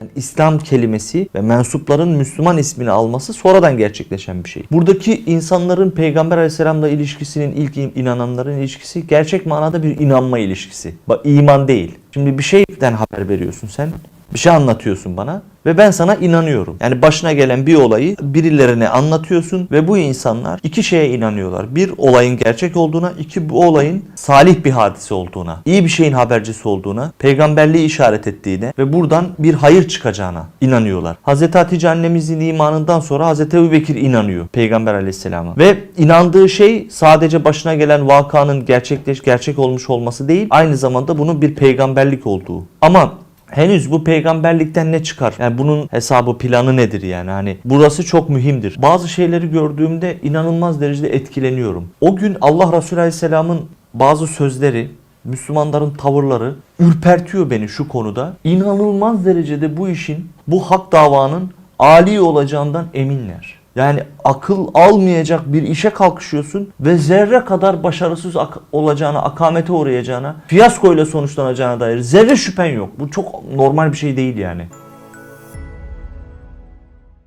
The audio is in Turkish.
Yani İslam kelimesi ve mensupların Müslüman ismini alması sonradan gerçekleşen bir şey. Buradaki insanların Peygamber Aleyhisselam'la ilişkisinin ilk inananların ilişkisi gerçek manada bir inanma ilişkisi. Bak iman değil. Şimdi bir şeyden haber veriyorsun sen. Bir şey anlatıyorsun bana ve ben sana inanıyorum. Yani başına gelen bir olayı birilerine anlatıyorsun ve bu insanlar iki şeye inanıyorlar. Bir olayın gerçek olduğuna, iki bu olayın salih bir hadise olduğuna, iyi bir şeyin habercisi olduğuna, peygamberliği işaret ettiğine ve buradan bir hayır çıkacağına inanıyorlar. Hz. Hatice annemizin imanından sonra Hz. Ebu Bekir inanıyor Peygamber aleyhisselama. Ve inandığı şey sadece başına gelen vakanın gerçekleş gerçek olmuş olması değil, aynı zamanda bunun bir peygamberlik olduğu. Ama Henüz bu peygamberlikten ne çıkar? Yani bunun hesabı planı nedir yani? Hani burası çok mühimdir. Bazı şeyleri gördüğümde inanılmaz derecede etkileniyorum. O gün Allah Resulü Aleyhisselam'ın bazı sözleri, Müslümanların tavırları ürpertiyor beni şu konuda. İnanılmaz derecede bu işin, bu hak davanın âli olacağından eminler. Yani akıl almayacak bir işe kalkışıyorsun ve zerre kadar başarısız ak- olacağına, akamete uğrayacağına, fiyaskoyla sonuçlanacağına dair zerre şüphen yok. Bu çok normal bir şey değil yani.